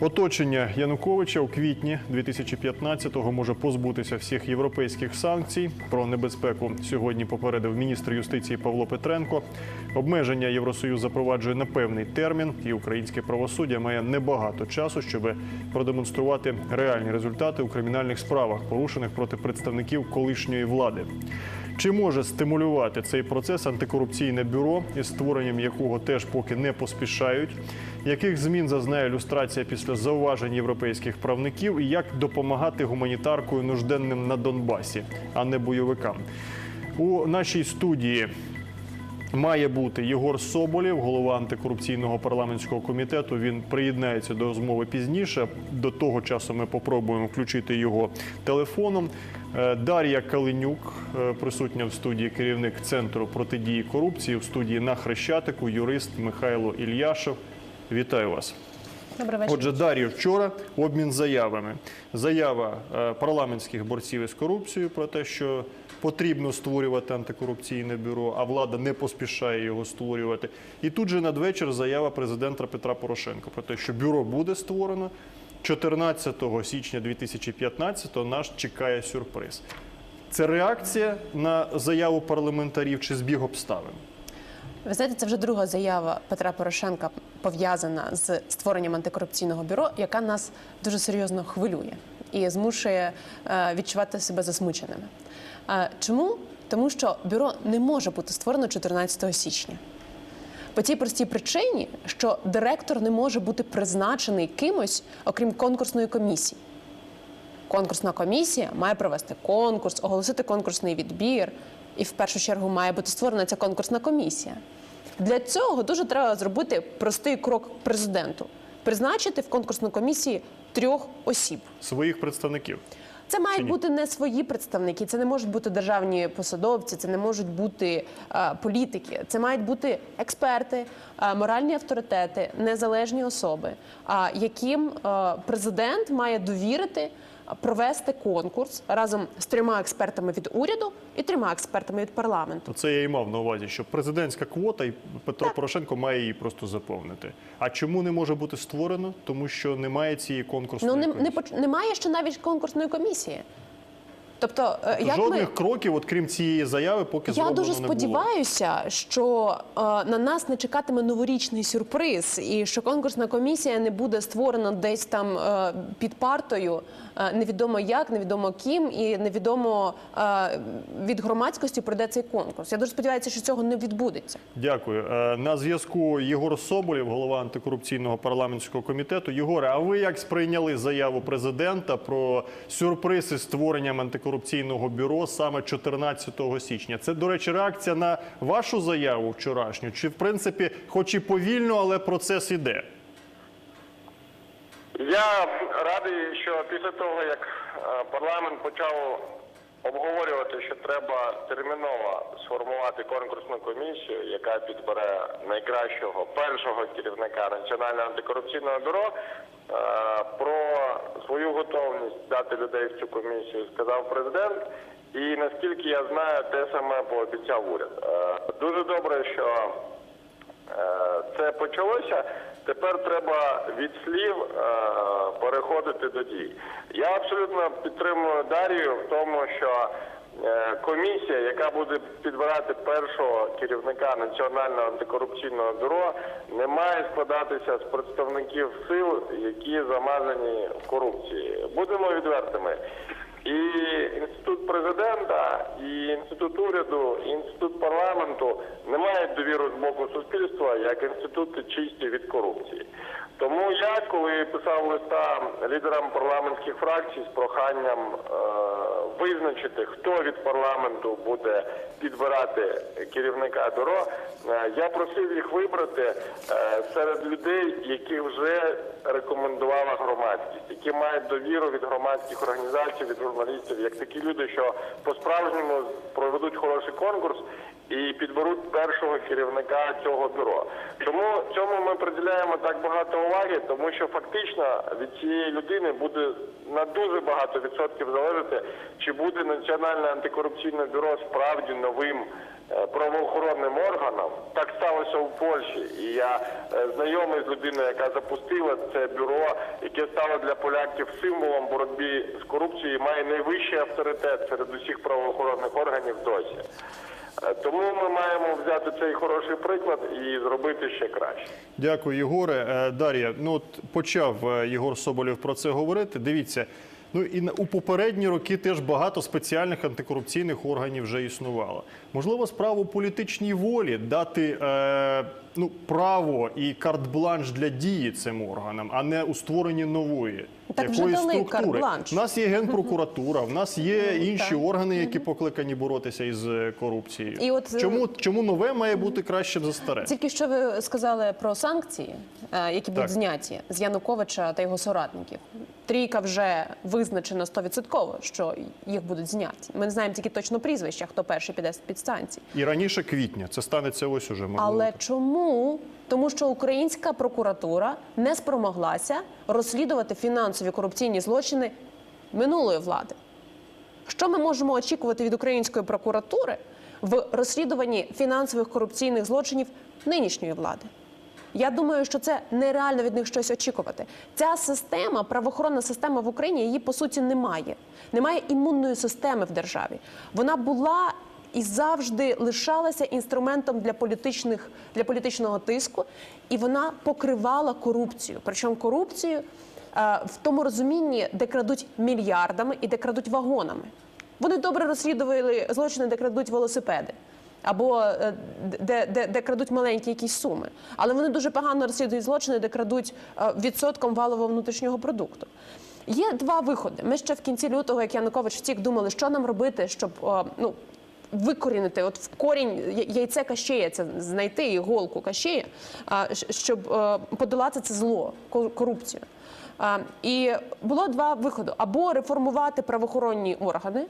Оточення Януковича у квітні 2015-го може позбутися всіх європейських санкцій. Про небезпеку сьогодні попередив міністр юстиції Павло Петренко. Обмеження Євросоюз запроваджує на певний термін, і українське правосуддя має небагато часу, щоб продемонструвати реальні результати у кримінальних справах, порушених проти представників колишньої влади. Чи може стимулювати цей процес антикорупційне бюро, із створенням якого теж поки не поспішають? Яких змін зазнає люстрація після зауважень європейських правників, і як допомагати гуманітаркою нужденним на Донбасі, а не бойовикам? У нашій студії Має бути Єгор Соболєв, голова антикорупційного парламентського комітету. Він приєднається до розмови пізніше. До того часу ми попробуємо включити його телефоном. Е, Дар'я Калинюк, е, присутня в студії керівник центру протидії корупції в студії на Хрещатику, юрист Михайло Ільяшев. Вітаю вас. Добрий вечір. Отже, Дар'ю, вчора обмін заявами. Заява е, парламентських борців із корупцією про те, що потрібно створювати антикорупційне бюро, а влада не поспішає його створювати. І тут же надвечір заява президента Петра Порошенка про те, що бюро буде створено. 14 січня 2015 нас чекає сюрприз. Це реакція на заяву парламентарів чи збіг обставин? Ви знаєте, це вже друга заява Петра Порошенка пов'язана з створенням антикорупційного бюро, яка нас дуже серйозно хвилює і змушує е, відчувати себе засмученими. Е, Чому? Тому що бюро не може бути створено 14 січня. По тій простій причині, що директор не може бути призначений кимось, окрім конкурсної комісії. Конкурсна комісія має провести конкурс, оголосити конкурсний відбір, і в першу чергу має бути створена ця конкурсна комісія. Для цього дуже треба зробити простий крок президенту: призначити в конкурсну комісії трьох осіб. Своїх представників. Це мають бути не свої представники, це не можуть бути державні посадовці, це не можуть бути е, політики. Це мають бути експерти, е, моральні авторитети, незалежні особи, а яким е, президент має довірити провести конкурс разом з трьома експертами від уряду і трьома експертами від парламенту. Це я і мав на увазі, що президентська квота і Петро Порошенко має її просто заповнити. А чому не може бути створено? Тому що немає цієї конкурсної Ну не, не комісії. Не, немає ще навіть конкурсної комісії. Тобто, е, як Жодних ми... кроків, от крім цієї заяви, поки Я дуже не було. сподіваюся, що е, на нас не чекатиме новорічний сюрприз, і що конкурсна комісія не буде створена десь там е, під партою, е, невідомо як, невідомо ким, і невідомо е, від громадськості пройде цей конкурс. Я дуже сподіваюся, що цього не відбудеться. Дякую. Е, На зв'язку Єгор Соболєв, голова антикорупційного парламентського комітету. Єгоре, а ви як сприйняли заяву президента про сюрприз із створенням антикорупційного бюро саме 14 січня? Це, до речі, реакція на вашу заяву вчорашню? Чи в принципі, хоч і повільно, але процес іде? Я радий, що після того, як е, парламент почав обговорювати, що треба терміново сформувати конкурсну комісію, яка підбере найкращого першого керівника Національного антикорупційного бюро, про свою готовність дати людей в цю комісію сказав президент. І наскільки я знаю, те саме пообіцяв уряд. Е, Дуже добре, що Е, це почалося. Тепер треба від слів е, переходити до дій. Я абсолютно підтримую Дарію в тому, що е, комісія, яка буде підбирати першого керівника Національного антикорупційного бюро, не має складатися з представників сил, які замазані в корупції. Будемо відвертими. І інститут президента, і інститут уряду, і інститут парламенту не мають довіру з боку суспільства як інститути чисті від корупції. Тому я, коли писав листа лідерам парламентських фракцій з проханням е, визначити, хто від парламенту буде підбирати керівника бюро, е, я просив їх вибрати е, серед людей, яких вже рекомендувала громадськість, які мають довіру від громадських організацій, від журналістів, як такі люди, що по-справжньому проведуть хороший конкурс і підберуть першого керівника цього бюро. Тому цьому ми приділяємо так багато уваги, тому що фактично від цієї людини буде на дуже багато відсотків залежати, чи буде Національне антикорупційне бюро справді новим правоохоронним органом. Так сталося у Польщі, і я е, знайомий з людиною, яка запустила це бюро, яке стало для поляків символом боротьби з корупцією, має найвищий авторитет серед усіх правоохоронних органів досі. Е, Тому ми маємо взяти цей хороший приклад і зробити ще краще. Дякую, Єгоре. Е, Дар'я, ну от почав е, Єгор Соболєв про це говорити. Дивіться, ну і у попередні роки теж багато спеціальних антикорупційних органів вже існувало. Можливо, справу політичній волі дати е, ну, право і карт-бланш для дії цим органам, а не у створенні нової. Так вже якоїсь дали структури. У нас є генпрокуратура, в нас є інші органи, які покликані боротися із е, корупцією. І от, е, чому, чому нове має бути кращим за старе? Тільки що ви сказали про санкції, е, які будуть зняті з Януковича та його соратників. Трійка вже визначена 100%, що їх будуть зняті. Ми не знаємо тільки точно прізвища, хто перший піде з під станції. І раніше квітня. Це станеться ось уже можливо. Але чому? Тому що українська прокуратура не спромоглася розслідувати фінансові корупційні злочини минулої влади. Що ми можемо очікувати від української прокуратури в розслідуванні фінансових корупційних злочинів нинішньої влади? Я думаю, що це нереально від них щось очікувати. Ця система, правоохоронна система в Україні, її по суті немає. Немає імунної системи в державі. Вона була і завжди лишалася інструментом для політичних для політичного тиску, і вона покривала корупцію. Причому корупцію е, в тому розумінні, де крадуть мільярдами і де крадуть вагонами. Вони добре розслідували злочини, де крадуть велосипеди. Або е, де, де, де крадуть маленькі якісь суми, але вони дуже погано розслідують злочини, де крадуть е, відсотком валового внутрішнього продукту. Є два виходи. Ми ще в кінці лютого, як Янукович втік, думали, що нам робити, щоб ну викорінити, от в корінь яйце кащея, це знайти іголку кащея, а, щоб е, подолати це зло, ко- корупцію. І було два виходи: або реформувати правоохоронні органи,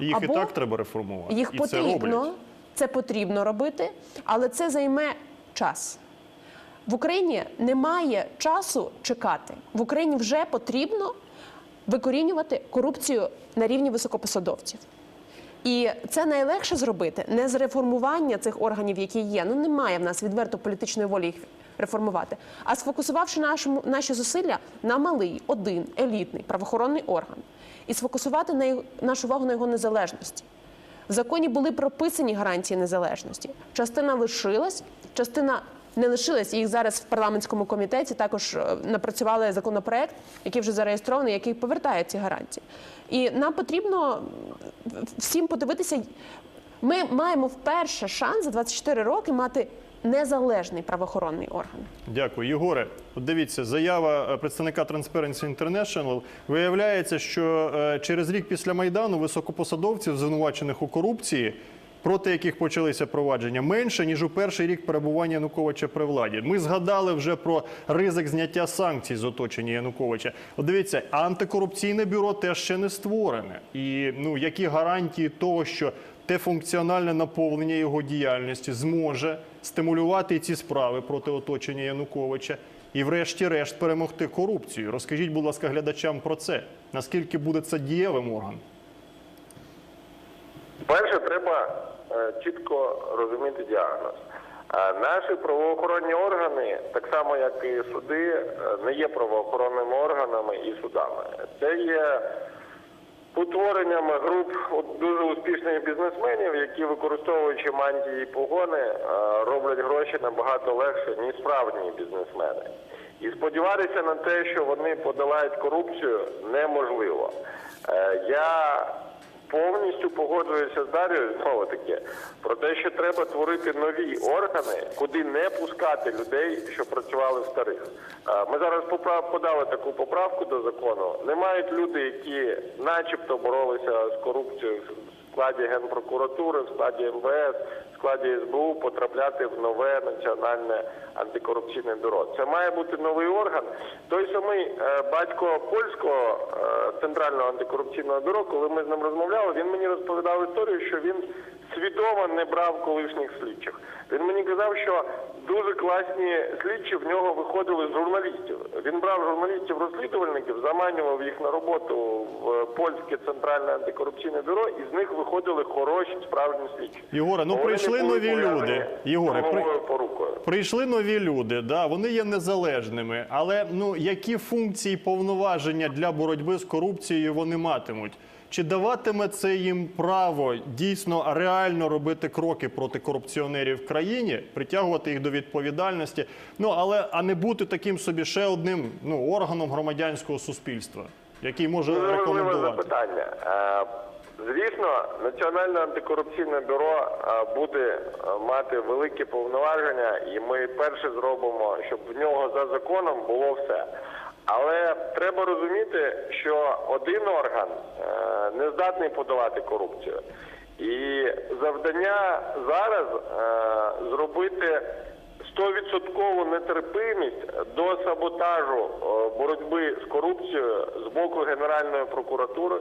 Їх або і так треба реформувати. їх і потрібно, роблять. це потрібно робити, але це займе час. В Україні немає часу чекати. В Україні вже потрібно викорінювати корупцію на рівні високопосадовців. І це найлегше зробити не з реформування цих органів, які є. Ну немає в нас відверто політичної волі їх реформувати, а сфокусувавши нашому наші зусилля на малий, один елітний правоохоронний орган і сфокусувати на його- нашу увагу на його незалежності. В законі були прописані гарантії незалежності. Частина лишилась, частина не лишилась. Їх зараз в парламентському комітеті також е, напрацювали законопроект, який вже зареєстрований, який повертає ці гарантії. І нам потрібно всім подивитися. Ми маємо вперше шанс за 24 роки мати незалежний правоохоронний орган. Дякую, Єгоре. От дивіться, заява е, представника Transparency International. Виявляється, що е, через рік після майдану високопосадовців, звинувачених у корупції, проти яких почалися провадження, менше ніж у перший рік перебування Януковича при владі. Ми згадали вже про ризик зняття санкцій з оточення Януковича. От дивіться, антикорупційне бюро теж ще не створене. І ну які гарантії того, що те функціональне наповнення його діяльності зможе стимулювати ці справи проти оточення Януковича і, врешті-решт, перемогти корупцію. Розкажіть, будь ласка, глядачам про це. Наскільки буде це дієвим органом? Перше, треба е, чітко розуміти діагноз. Наші правоохоронні органи, так само як і суди, е, не є правоохоронними органами і судами. Це є утвореннями груп дуже успішних бізнесменів, які використовуючи мантії і погони, е, роблять гроші набагато легше, ніж справжні бізнесмени. І сподіватися на те, що вони подолають корупцію, неможливо. Е, Я повністю погоджуюся з Дарією знову таке про те, що треба творити нові органи, куди не пускати людей, що працювали в старих. Ми зараз подали таку поправку до закону. Не мають люди, які, начебто, боролися з корупцією складі Генпрокуратури, в складі МВС, в складі СБУ потрапляти в нове національне антикорупційне бюро. Це має бути новий орган. Той самий е, батько польського е, центрального антикорупційного бюро, коли ми з ним розмовляли, він мені розповідав історію, що він свідомо не брав колишніх слідчих. Він мені казав, що дуже класні слідчі в нього виходили з журналістів. Він брав журналістів-розслідувальників, заманював їх на роботу в польське центральне антикорупційне бюро, і з них виходили хороші справжні слідчі. Єгоре, ну прийшли нові люди. Єгоре, при-. Прийшли нові люди, да, вони є незалежними, але ну які функції повноваження для боротьби з корупцією вони матимуть? Чи даватиме це їм право дійсно реально робити кроки проти корупціонерів в країні, притягувати їх до відповідальності? Ну але а не бути таким собі ще одним ну органом громадянського суспільства, який може рекомендувати? запитання. Звісно, Національне антикорупційне бюро е, буде е, мати великі повноваження, і ми перше зробимо, щоб в нього за законом було все. Але треба розуміти, що один орган е, не здатний подолати корупцію. І завдання зараз зробити стовідсоткову нетерпимість до саботажу е, боротьби з корупцією з боку Генеральної прокуратури,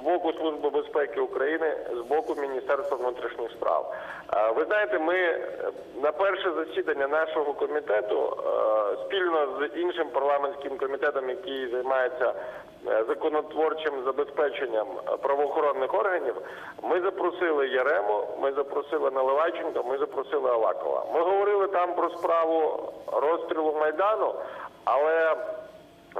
з боку Служби безпеки України, з боку Міністерства внутрішніх справ. Е, Ви знаєте, ми е, на перше засідання нашого комітету спільно з іншим парламентським комітетом, який займається законотворчим забезпеченням е, правоохоронних органів, ми запросили Ярему, ми запросили Наливайченка, ми запросили Авакова. Ми говорили там про справу розстрілу Майдану, але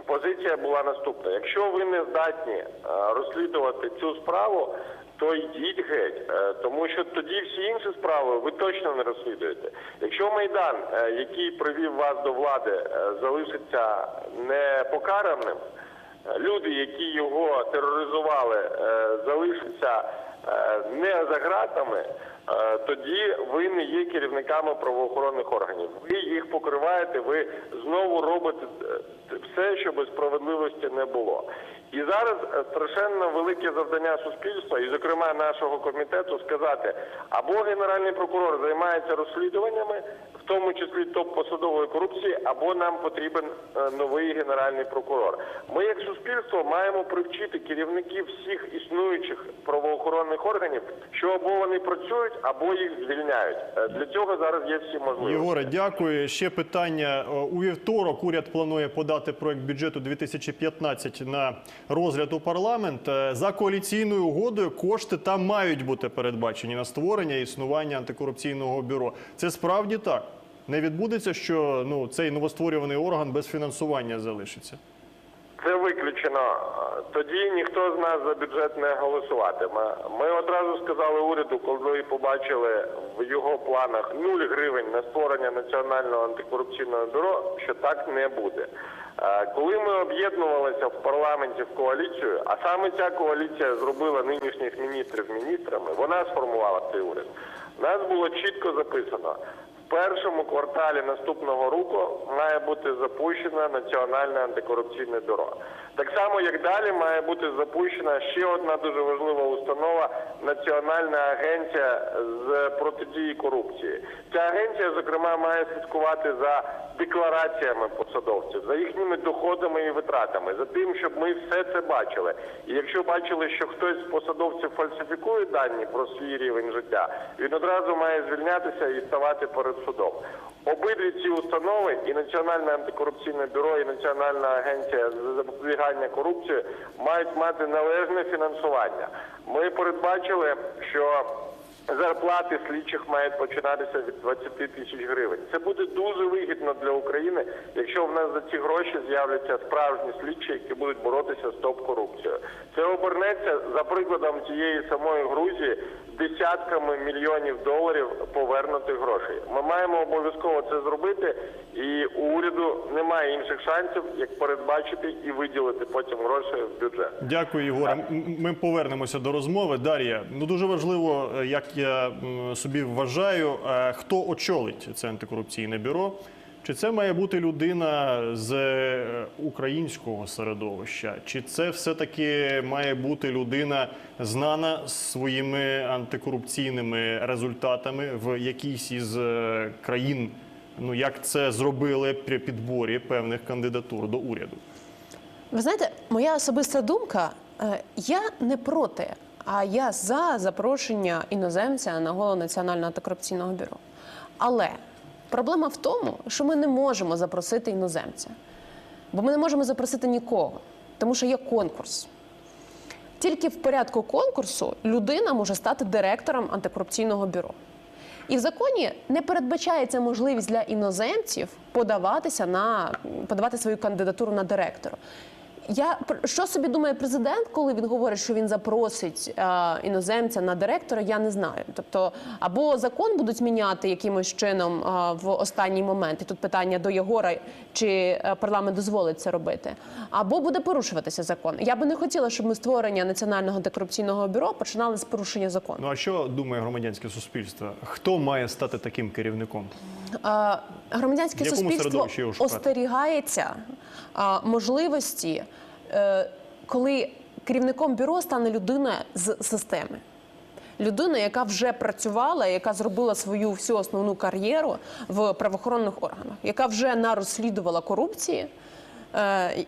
позиція була наступна: якщо ви не здатні е, розслідувати цю справу, то йдіть геть, Е, тому що тоді всі інші справи ви точно не розслідуєте. Якщо майдан, е, який привів вас до влади, е, залишиться непокараним, е, люди, які його тероризували, е, залишаться е, не за ґратами, е, тоді ви не є керівниками правоохоронних органів. Ви їх покриваєте, ви знову робите все, щоб справедливості не було. І зараз е, страшенно велике завдання суспільства, і, зокрема, нашого комітету, сказати, або генеральний прокурор займається розслідуваннями, в тому числі топ-посадової корупції, або нам потрібен е, новий генеральний прокурор. Ми, як суспільство, маємо привчити керівників всіх існуючих правоохоронних органів, що або вони працюють, або їх звільняють. Е, Для цього зараз є всі можливості. Єгоре, дякую. Ще питання. У вівторок уряд планує подати проект бюджету 2015 на розгляд у парламент. Е, За коаліційною угодою кошти там мають бути передбачені на створення і існування антикорупційного бюро. Це справді так. Не відбудеться, що ну цей новостворюваний орган без фінансування залишиться. Це виключено. Тоді ніхто з нас за бюджет не голосуватиме. Ми одразу сказали уряду, коли побачили в його планах 0 гривень на створення національного антикорупційного бюро, що так не буде. Е, Коли ми об'єднувалися в парламенті в коаліцію, а саме ця коаліція зробила нинішніх міністрів міністрами, вона сформувала цей уряд. У нас було чітко записано. Першому кварталі наступного року має бути запущено Національне антикорупційне бюро. Так само, як далі має бути запущена ще одна дуже важлива установа Національна агенція з протидії корупції. Ця агенція, зокрема, має слідкувати за деклараціями посадовців, за їхніми доходами і витратами, за тим, щоб ми все це бачили. І якщо бачили, що хтось з посадовців фальсифікує дані про свій рівень життя, він одразу має звільнятися і ставати перед судом. Обидві ці установи, і Національне антикорупційне бюро, і Національна агенція з запобігання корупції мають мати належне фінансування. Ми передбачили, що зарплати слідчих мають починатися від 20 тисяч гривень. Це буде дуже вигідно для України, якщо в нас за ці гроші з'являться справжні слідчі, які будуть боротися з топ-корупцією. Це обернеться за прикладом тієї самої Грузії десятками мільйонів доларів повернутих грошей. Ми маємо обов'язково це зробити, і у уряду немає інших шансів, як передбачити і виділити потім гроші в бюджет. Дякую, Єгоре. Ми повернемося до розмови. Дар'я, ну дуже важливо, е, як я собі вважаю, е, хто очолить це антикорупційне бюро. Чи це має бути людина з е, українського середовища? Чи це все-таки має бути людина знана своїми антикорупційними результатами в якійсь із е, країн? Ну як це зробили при підборі певних кандидатур до уряду? Ви знаєте, моя особиста думка, е, я не проти, а я за запрошення іноземця на голову Національного антикорупційного бюро. Але проблема в тому, що ми не можемо запросити іноземця, бо ми не можемо запросити нікого, тому що є конкурс. Тільки в порядку конкурсу людина може стати директором антикорупційного бюро. І в законі не передбачається можливість для іноземців подаватися на подавати свою кандидатуру на директора. Я що собі думає президент, коли він говорить, що він запросить е, іноземця на директора, я не знаю. Тобто, або закон будуть зміняти якимось чином е, в останній момент, і тут питання до Єгора, чи е, парламент дозволить це робити, або буде порушуватися закон. Я би не хотіла, щоб ми створення національного антикорупційного бюро починали з порушення закону. Ну а що думає громадянське суспільство? Хто має стати таким керівником? А, громадянське суспільство остерігається можливості, е, коли керівником бюро стане людина з системи. Людина, яка вже працювала, яка зробила свою всю основну кар'єру в правоохоронних органах, яка вже нарозслідувала корупції, е,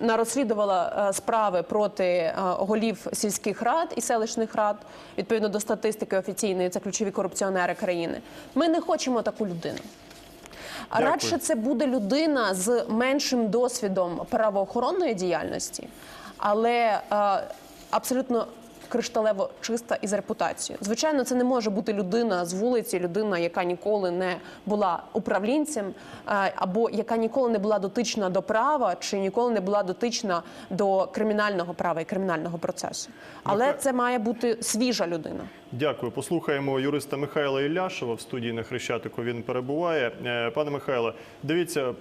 нарозслідувала е, справи проти голів сільських рад і селищних рад, відповідно до статистики офіційної, це ключові корупціонери країни. Ми не хочемо таку людину. Дякую. радше це буде людина з меншим досвідом правоохоронної діяльності, але е, абсолютно кришталево чиста і з репутацією. Звичайно, це не може бути людина з вулиці, людина, яка ніколи не була управлінцем, е, або яка ніколи не була дотична до права, чи ніколи не була дотична до кримінального права і кримінального процесу. Але Нехай- це має бути свіжа людина. Дякую. Послухаємо юриста Михайла Ілляшева в студії на Хрещатику. Він перебуває. Е, Пане Михайло, дивіться,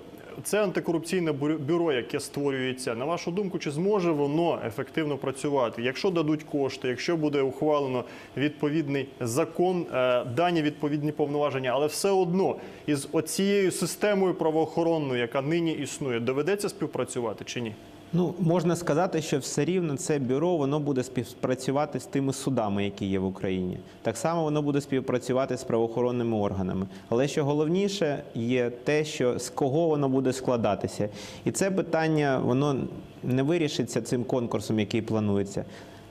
це антикорупційне бюро- яке створюється. На вашу думку, чи зможе воно ефективно працювати? Якщо дадуть кошти, якщо буде ухвалено відповідний закон, е, дані відповідні повноваження, але все одно із оцією системою правоохоронною, яка нині існує, доведеться співпрацювати чи ні? Ну, можна сказати, що все рівно це бюро воно буде співпрацювати з тими судами, які є в Україні. Так само воно буде співпрацювати з правоохоронними органами. Але що головніше є те, що з кого воно буде складатися. І це питання воно не вирішиться цим конкурсом, який планується.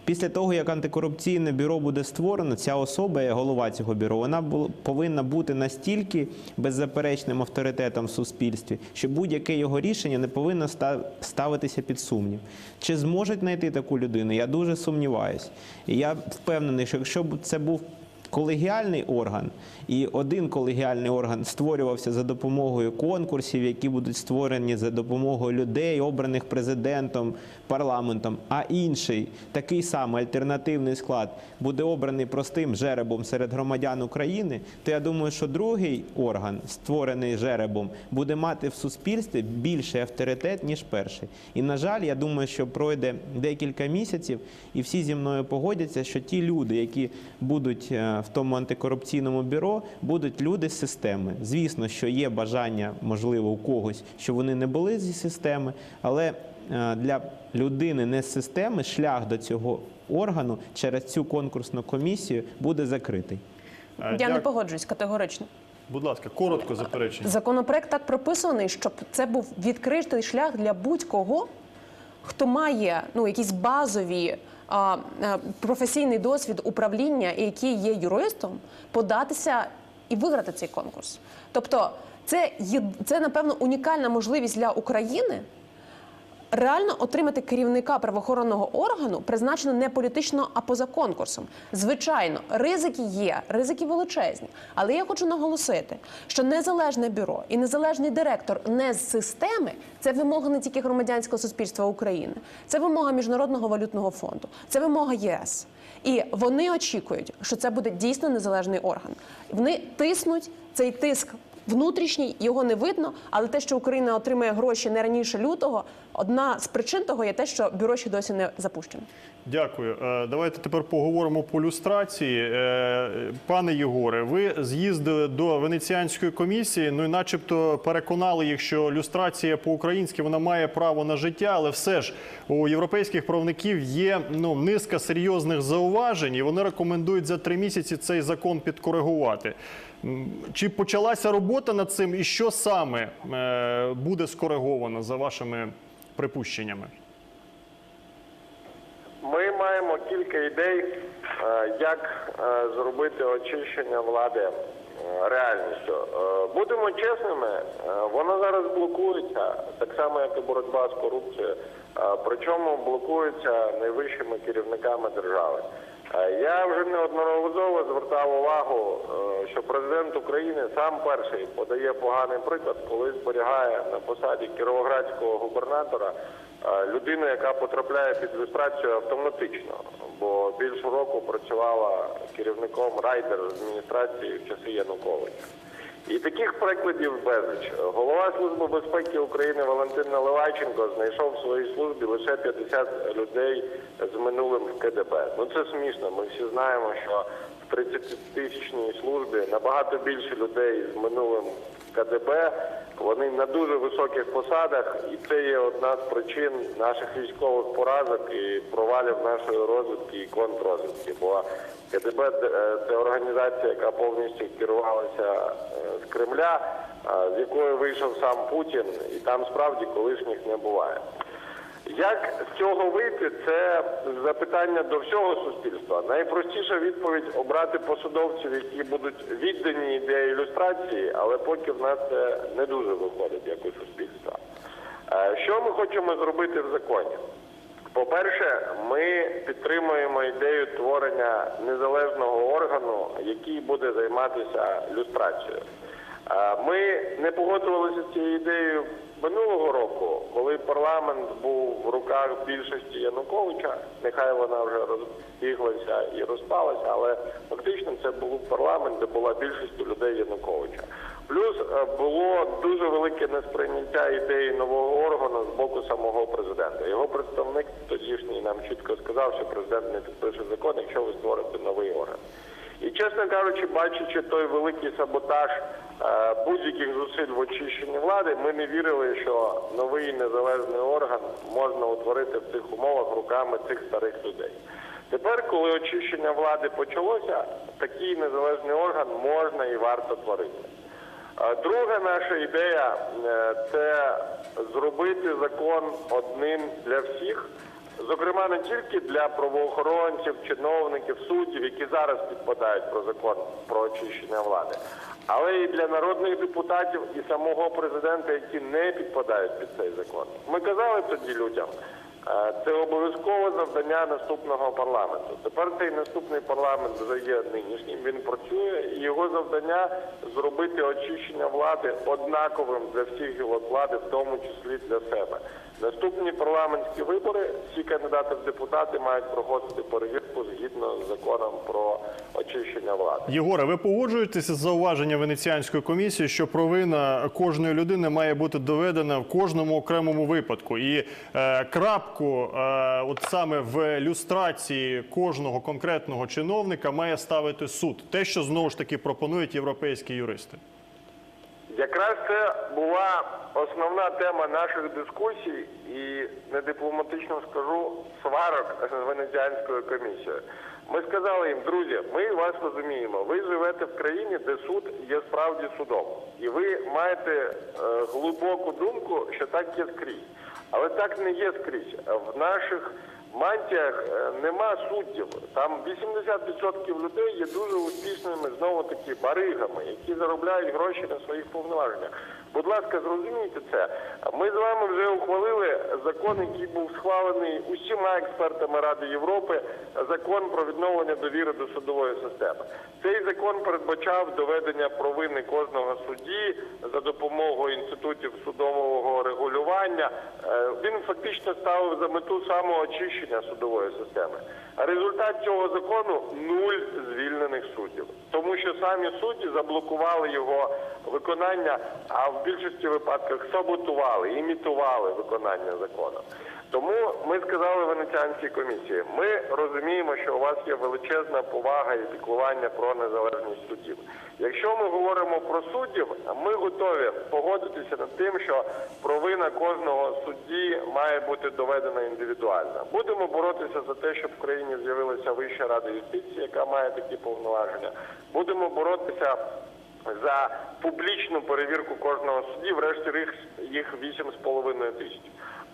Після того, як антикорупційне бюро буде створено, ця особа, голова цього бюро, вона повинна бути настільки беззаперечним авторитетом в суспільстві, що будь-яке його рішення не повинно ста- ставитися під сумнів. Чи зможуть знайти таку людину? Я дуже сумніваюсь. І я впевнений, що якщо б це був колегіальний орган, і один колегіальний орган створювався за допомогою конкурсів, які будуть створені за допомогою людей, обраних президентом, парламентом, а інший такий самий альтернативний склад буде обраний простим жеребом серед громадян України, то я думаю, що другий орган, створений жеребом, буде мати в суспільстві більший авторитет, ніж перший. І на жаль, я думаю, що пройде декілька місяців, і всі зі мною погодяться, що ті люди, які будуть е, в тому антикорупційному бюро, будуть люди з системи. Звісно, що є бажання, можливо, у когось, що вони не були зі системи, але е, для людини не з системи шлях до цього органу через цю конкурсну комісію буде закритий. Е, Я не погоджуюсь категорично. Будь ласка, коротко заперечення. Законопроект так прописаний, щоб це був відкритий шлях для будь-кого, хто має ну якісь базові. А, Професійний досвід управління, який є юристом, податися і виграти цей конкурс. Тобто, це є- це напевно унікальна можливість для України реально отримати керівника правоохоронного органу, призначено не політично, а поза конкурсом. Звичайно, ризики є, ризики величезні. Але я хочу наголосити, що незалежне бюро і незалежний директор не з системи це вимога не тільки громадянського суспільства України, це вимога міжнародного валютного фонду, це вимога ЄС. І вони очікують, що це буде дійсно незалежний орган. Вони тиснуть цей тиск внутрішній, його не видно, але те, що Україна отримає гроші не раніше лютого, одна з причин того є те, що бюро ще досі не запущено. Дякую. Е, Давайте тепер поговоримо по люстрації. Е, Пане Єгоре, ви з'їздили до Венеціанської комісії, ну і начебто переконали їх, що люстрація по-українськи вона має право на життя, але все ж у європейських правників є ну низка серйозних зауважень, і вони рекомендують за три місяці цей закон підкоригувати. Чи почалася робота над цим, і що саме е, буде скориговано за вашими припущеннями? Ми маємо кілька ідей, е, як е, зробити очищення влади е, реальністю. Будемо чесними, воно зараз блокується, так само як і боротьба з корупцією, причому блокується найвищими керівниками держави. Я вже неодноразово звертав увагу, е, що президент України сам перший подає поганий приклад, коли зберігає на посаді кіровоградського губернатора е, людину, яка потрапляє під люстрацію автоматично, бо більше року працювала керівником райдер-адміністрації в часи Януковича. І таких прикладів безліч. Голова Служби безпеки України Валентин Наливайченко знайшов в своїй службі лише 50 людей з минулим в КДБ. Ну це смішно. Ми всі знаємо, що в 30-тисячній службі набагато більше людей з минулим КДБ. Вони на дуже високих посадах, і це є одна з причин наших військових поразок і провалів нашої розвідки і контррозвідки. Бо КДБ е, це організація, яка повністю керувалася е, з Кремля, з якої вийшов сам Путін, і там справді колишніх не буває. Як з цього вийти, це запитання до всього суспільства. Найпростіша відповідь обрати посадовців, які будуть віддані ідеї ілюстрації, але поки в нас це не дуже виходить як у суспільства. Е, Що ми хочемо зробити в законі? По-перше, ми підтримуємо ідею творення незалежного органу, який буде займатися люстрацією. Е, Ми не погоджувалися з цією ідеєю минулого року, коли парламент був в руках більшості Януковича. Нехай вона вже розбіглася і розпалася, але фактично це був парламент, де була більшість людей Януковича. Плюс е, було дуже велике несприйняття ідеї нового органу з боку самого президента. Його представник тодішній нам чітко сказав, що президент не підпише закон, якщо ви створите новий орган. І чесно кажучи, бачачи той великий саботаж е, будь-яких зусиль в очищенні влади, ми не вірили, що новий незалежний орган можна утворити в цих умовах руками цих старих людей. Тепер, коли очищення влади почалося, такий незалежний орган можна і варто творити. Друга наша ідея е, це зробити закон одним для всіх, зокрема не тільки для правоохоронців, чиновників, суддів, які зараз підпадають про закон про очищення влади, але і для народних депутатів і самого президента, які не підпадають під цей закон. Ми казали тоді людям. е, Це обов'язкове завдання наступного парламенту. Тепер цей наступний парламент вже є нинішнім. Він працює, і його завдання зробити очищення влади однаковим для всіх гілок влади, в тому числі для себе. Наступні парламентські вибори всі кандидати в депутати мають проходити перевірку згідно з законом про очищення влади. Єгоре, ви погоджуєтеся з зауваженням Венеціанської комісії, що провина кожної людини має бути доведена в кожному окремому випадку, і е, крапку, е, от саме в люстрації кожного конкретного чиновника має ставити суд. Те, що знову ж таки пропонують європейські юристи. Якраз це була основна тема наших дискусій і не дипломатично скажу сварок з Венеціанською комісією. Ми сказали їм, друзі, ми вас розуміємо. Ви живете в країні, де суд є справді судом, і ви маєте е, глибоку думку, що так є скрізь. Але так не є скрізь. В наших мантіях е, нема суддів. Там 80% людей є дуже успішними знову таки баригами, які заробляють гроші на своїх повноваженнях. Будь ласка, зрозумійте це. Ми з вами вже ухвалили закон, який був схвалений усіма експертами Ради Європи. Закон про відновлення довіри до судової системи. Цей закон передбачав доведення провини кожного судді за допомогою інститутів судового регулювання. е, він фактично ставив за мету самоочищення судової системи. Результат цього закону нуль звільнених суддів, тому що самі судді заблокували його виконання, а в більшості випадках саботували, імітували виконання закону. Тому ми сказали Венеціанській комісії, ми розуміємо, що у вас є величезна повага і піклування про незалежність суддів. Якщо ми говоримо про суддів, ми готові погодитися над тим, що провина кожного судді має бути доведена індивідуально. Будемо боротися за те, щоб в країні з'явилася Вища рада юстиції, яка має такі повноваження. Будемо боротися за публічну перевірку кожного судді, врешті їх 8,5 тисяч.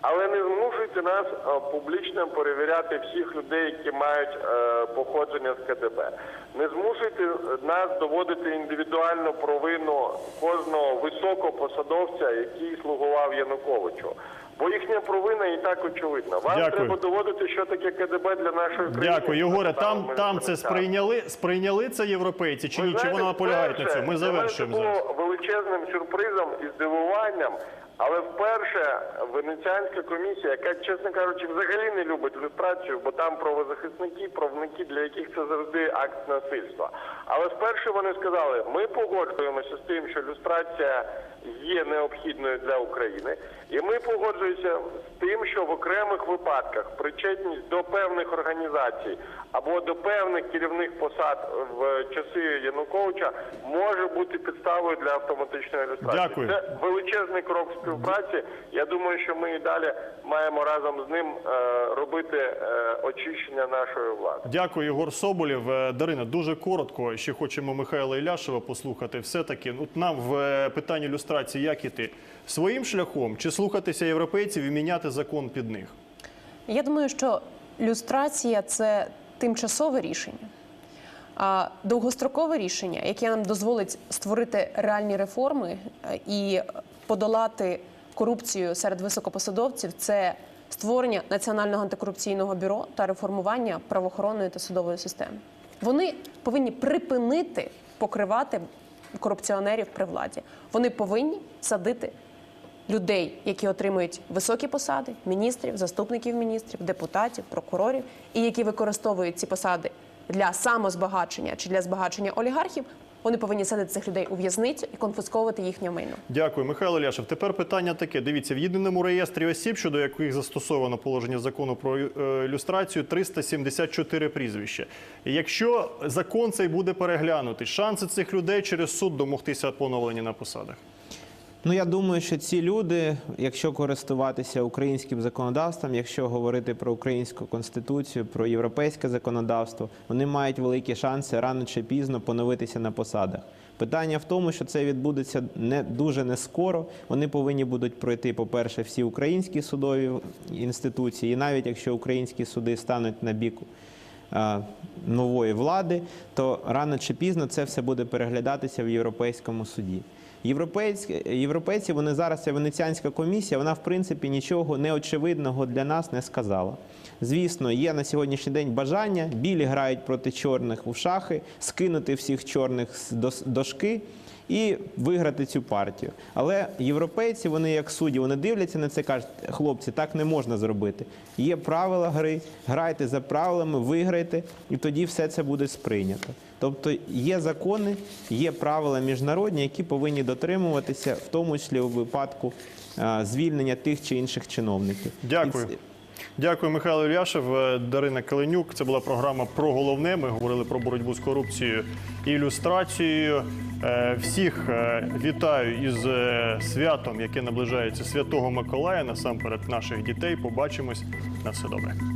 Але не змушуйте нас е, публічно перевіряти всіх людей, які мають е, походження з КДБ. Не змушуйте нас доводити індивідуальну провину кожного високопосадовця, який слугував Януковичу. Бо їхня провина і так очевидна. Вам Дякую. треба доводити, що таке КДБ для нашої країни. Дякую, Єгоре. Там Там це сприйняли сприйняли це європейці чи ні? Чи вона наполягають на цьому? Ми завершуємо Це зараз. було величезним сюрпризом і здивуванням. Але вперше Венеціанська комісія, яка, чесно кажучи, взагалі не любить люстрацію, бо там правозахисники, правники, для яких це завжди акт насильства. Але вперше вони сказали, ми погоджуємося з тим, що люстрація є необхідною для України, і ми погоджуємося з тим, що в окремих випадках причетність до певних організацій або до певних керівних посад в часи Януковича може бути підставою для автоматичної люстрації. Дякую. Це величезний крок співпраці. Я думаю, що ми і далі маємо разом з ним е, робити е, очищення нашої влади. Дякую, Єгор Соболєв. Е, Дарина, дуже коротко. Ще хочемо Михайла Іляшева послухати. Все-таки от нам в питанні люстрації як іти? Своїм шляхом чи слухатися європейців і міняти закон під них? Я думаю, що люстрація це тимчасове рішення. А довгострокове рішення, яке нам дозволить створити реальні реформи і подолати корупцію серед високопосадовців, це створення національного антикорупційного бюро та реформування правоохоронної та судової системи. Вони повинні припинити покривати корупціонерів при владі. Вони повинні садити людей, які отримують високі посади, міністрів, заступників міністрів, депутатів, прокурорів, і які використовують ці посади для самозбагачення чи для збагачення олігархів. Вони повинні садити цих людей у в'язницю і конфісковувати їхнє майно. Дякую, Михайло Ляшев. Тепер питання таке: дивіться, в єдиному реєстрі осіб, щодо яких застосовано положення закону про люстрацію ілюстрацію, 374 прізвища. Якщо закон цей буде переглянутий, шанси цих людей через суд домогтися поновлення на посадах. Ну я думаю, що ці люди, якщо користуватися українським законодавством, якщо говорити про українську конституцію, про європейське законодавство, вони мають великі шанси рано чи пізно поновитися на посадах. Питання в тому, що це відбудеться не дуже не скоро. Вони повинні будуть пройти, по-перше, всі українські судові інституції, і навіть якщо українські суди стануть на бік е, нової влади, то рано чи пізно це все буде переглядатися в європейському суді. Європейські європейці, вони зараз ця венеціанська комісія, вона в принципі нічого неочевидного для нас не сказала. Звісно, є на сьогоднішній день бажання, білі грають проти чорних у шахи, скинути всіх чорних з дошки і виграти цю партію. Але європейці, вони як судді, вони дивляться на це, кажуть, хлопці, так не можна зробити. Є правила гри, грайте за правилами, виграйте, і тоді все це буде сприйнято. Тобто є закони, є правила міжнародні, які повинні дотримуватися, в тому числі у випадку звільнення тих чи інших чиновників. Дякую. Дякую, Михайло Ляшев, Е, Дарина Каленюк. Це була програма про головне. Ми говорили про боротьбу з корупцією і ілюстрацією. Е, Всіх е, вітаю із святом, яке наближається Святого Миколая. Насамперед наших дітей. Побачимось на все добре.